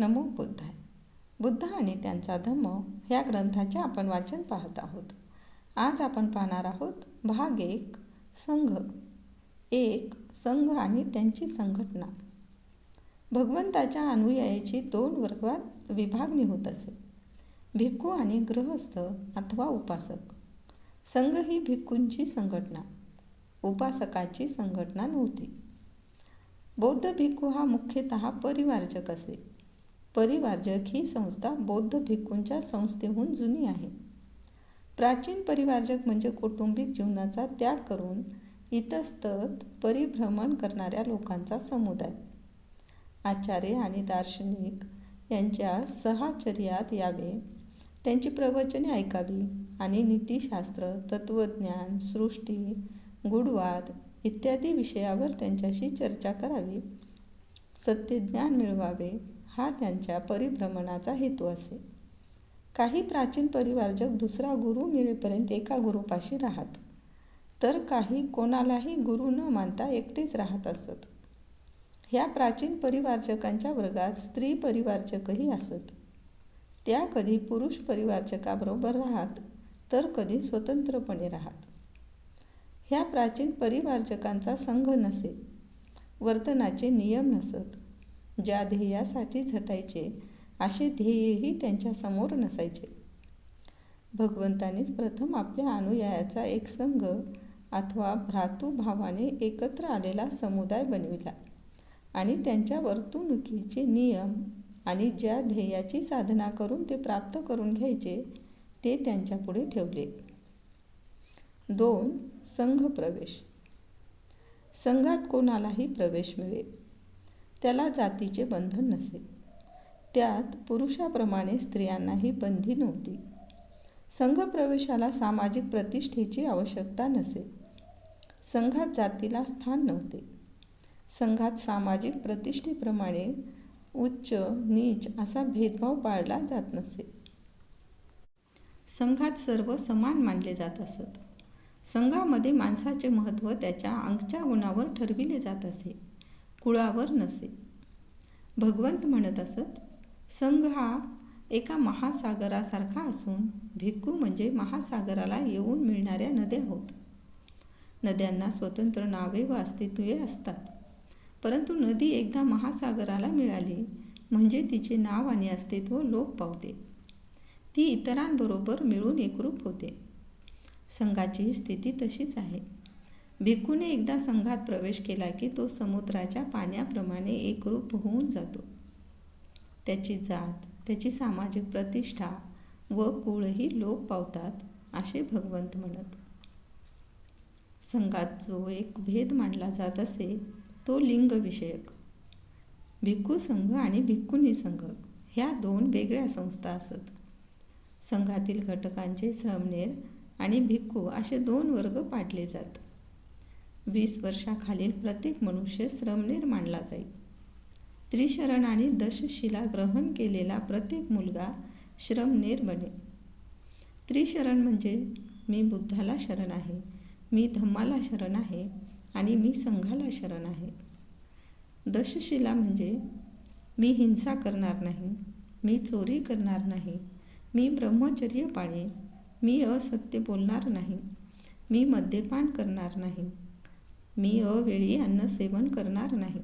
नमो बुद्धाय बुद्ध आणि त्यांचा धम्म ह्या ग्रंथाचे आपण वाचन पाहत आहोत. आज आपण पाहणार आहोत भाग एक संघ. एक संघ आणि त्यांची संघटना. भगवंताच्या अनुयायाची दोन वर्गात विभागणी होत असे. भिक्खू आणि गृहस्थ अथवा उपासक. संघ ही भिक्खूंची संघटना. उपासकाची संघटना नव्हती. बौद्ध भिक्खू हा मुख्यतः परिवारजक असे. परिवारजक ही संस्था बौद्ध भिक्खूंच्या संस्थेहून जुनी आहे. प्राचीन परिवारजक म्हणजे कौटुंबिक जीवनाचा त्याग करून इतस्तत परिभ्रमण करणाऱ्या लोकांचा समुदाय. आचार्य आणि दार्शनिक यांच्या सहाचर्यात यावे. त्यांची प्रवचने ऐकावी आणि नीतिशास्त्र तत्त्वज्ञान सृष्टी गुढवाद इत्यादी विषयावर त्यांच्याशी चर्चा करावी. सत्यज्ञान मिळवावे. हा त्यांच्या परिभ्रमणाचा हेतू असे. काही प्राचीन परिवारजक दुसरा गुरु मिळेपर्यंत एका गुरुपाशी राहत. तर काही कोणालाही गुरु न मानता एकटेच राहत असत. ह्या प्राचीन परिवारजकांच्या वर्गात स्त्री परिवारजकही असत. त्या कधी पुरुष परिवारजकाबरोबर राहत तर कधी स्वतंत्रपणे राहत. ह्या प्राचीन परिवारजकांचा संघ नसे. वर्तनाचे नियम नसत. ज्या ध्येयासाठी झटायचे असे ध्येयही त्यांच्यासमोर नसायचे. भगवंतानेच प्रथम आपल्या अनुयायाचा एक संघ अथवा भ्रातुभावाने एकत्र आलेला समुदाय बनविला आणि त्यांच्या वर्तणुकीचे नियम आणि ज्या ध्येयाची साधना करून ते प्राप्त करून घ्यायचे ते त्यांच्यापुढे ठेवले. दोन संघ प्रवेश संघात कोणालाही प्रवेश मिळेल. त्याला जातीचे बंधन नसे. त्यात पुरुषाप्रमाणे स्त्रियांनाही बंधी नव्हती. संघ प्रवेशाला सामाजिक प्रतिष्ठेची आवश्यकता नसे. संघात जातीला स्थान नव्हते. संघात सामाजिक प्रतिष्ठेप्रमाणे उच्च नीच असा भेदभाव पाळला जात नसे. संघात सर्व समान मानले जात असत. संघामध्ये माणसाचे महत्त्व त्याच्या अंगच्या गुणावर ठरविले जात असे. कुळावर नसे. भगवंत म्हणत असत संघ हा एका महासागरासारखा असून भिक्खू म्हणजे महासागराला येऊन मिळणाऱ्या नद्या होत. नद्यांना स्वतंत्र नावे व अस्तित्वे असतात. परंतु नदी एकदा महासागराला मिळाली म्हणजे तिचे नाव आणि अस्तित्व लोप पावते. ती इतरांबरोबर मिळून एकरूप होते. संघाची स्थिती तशीच आहे. भिक्खूने एकदा संघात प्रवेश केला की तो समुद्राच्या पाण्याप्रमाणे एकरूप होऊन जातो. त्याची जात त्याची सामाजिक प्रतिष्ठा व कुळही लोप पावतात असे भगवंत म्हणत. संघात जो एक भेद मांडला जात असे तो लिंगविषयक. भिक्खू संघ आणि भिक्खुनी संघ ह्या दोन वेगळ्या संस्था असत. संघातील घटकांचे श्रमणेर आणि भिक्खू असे दोन वर्ग पाडले जात. वीस वर्षाखालील प्रत्येक मनुष्य श्रमनेर मानला जाईल त्रिशरण आणि दशशिला ग्रहण केलेला प्रत्येक मुलगा श्रमनेर बने. त्रिशरण म्हणजे मी बुद्धाला शरण आहे मी धम्माला शरण आहे आणि मी संघाला शरण आहे. दशशिला म्हणजे मी हिंसा करणार नाही मी चोरी करणार नाही मी ब्रह्मचर्य पाळेन मी असत्य बोलणार नाही मी मद्यपान करणार नाही मी अवेळी अन्न सेवन करणार नाही.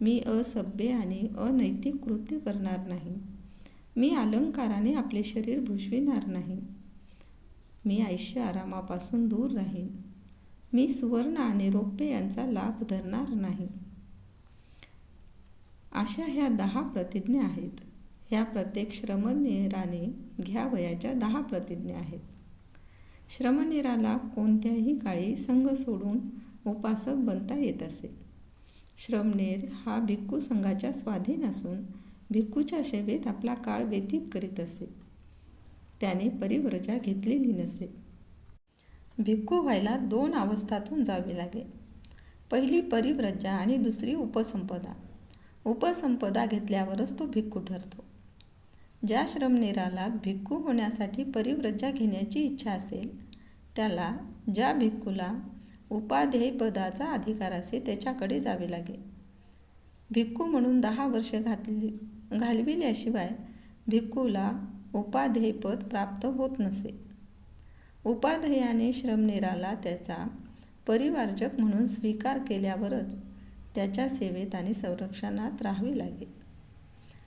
मी असभ्य आणि अनैतिक कृत्य करणार नाही. मी अलंकाराने आपले शरीर भुजविणार नाही. मी आयुष्य आरामापासून दूर राहीन. मी सुवर्ण आणि रौप्य यांचा लाभ धरणार नाही. अशा ह्या दहा प्रतिज्ञा आहेत. ह्या प्रत्येक श्रमनिराने घ्यावयाच्या दहा प्रतिज्ञा आहेत. श्रमनिराला कोणत्याही काळी संघ सोडून उपासक बनता येत असे. श्रमनेर हा भिक्खू संघाच्या स्वाधीन असून भिक्खूच्या सेवेत आपला काळ व्यतीत करीत असे. त्याने परिव्रजा घेतलेली नसे. भिक्खू व्हायला दोन अवस्थातून जावे लागे. पहिली परिव्रजा आणि दुसरी उपसंपदा. उपसंपदा घेतल्यावरच तो भिक्खू ठरतो. ज्या श्रमनेराला भिक्खू होण्यासाठी परिव्रजा घेण्याची इच्छा असेल त्याला ज्या भिक्खूला उपाध्येयपदाचा अधिकार असे त्याच्याकडे जावे लागे. भिक्खू म्हणून दहा वर्ष घातली घालविल्याशिवाय भिक्खूला उपाध्येयपद प्राप्त होत नसे. उपाध्येयाने श्रमनेराला त्याचा परिवारजक म्हणून स्वीकार केल्यावरच त्याच्या सेवेत आणि संरक्षणात राहावे लागे.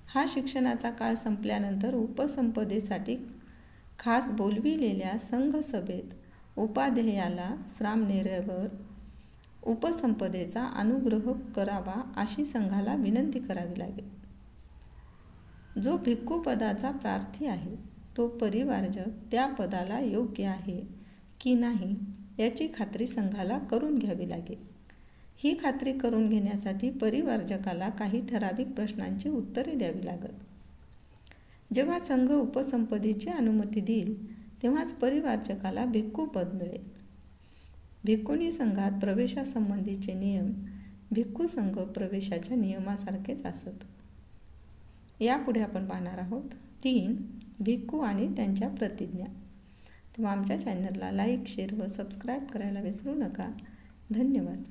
हा शिक्षणाचा काळ संपल्यानंतर उपसंपदेसाठी खास बोलविलेल्या संघसभेत उपाध्येयाला श्रामणेरवर उपसंपदेचा अनुग्रह करावा अशी संघाला विनंती करावी लागेल. जो भिक्खू पदाचा प्रार्थी आहे तो परिवारजक त्या पदाला योग्य आहे की नाही याची खात्री संघाला करून घ्यावी लागेल. ही खात्री करून घेण्यासाठी परिवारजकाला काही ठराविक प्रश्नांची उत्तरे द्यावी लागत. जेव्हा संघ उपसंपदेची अनुमती देईल तेव्हाच परिवारजकाला भिक्खू पद मिळेल. भिक्खुनी संघात प्रवेशासंबंधीचे नियम भिक्खू संघ प्रवेशाच्या नियमासारखेच असत. यापुढे आपण पाहणार आहोत तीन भिक्खू आणि त्यांच्या प्रतिज्ञा. तेव्हा आमच्या चॅनलला लाईक शेअर व सबस्क्राईब करायला विसरू नका. धन्यवाद.